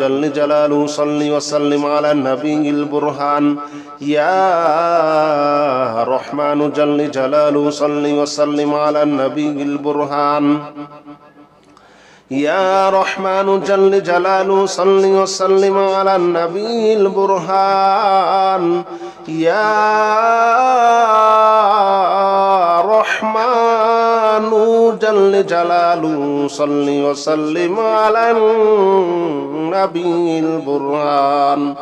جل جلاله صل وسلم على النبي البرهان. يا رحمن جل جلاله صل وسلم على النبي البرهان. يا رحمن جل جلاله صل وسلم على النبي البرهان. يا رحمن جل جلاله صل وسلم على النبي البرهان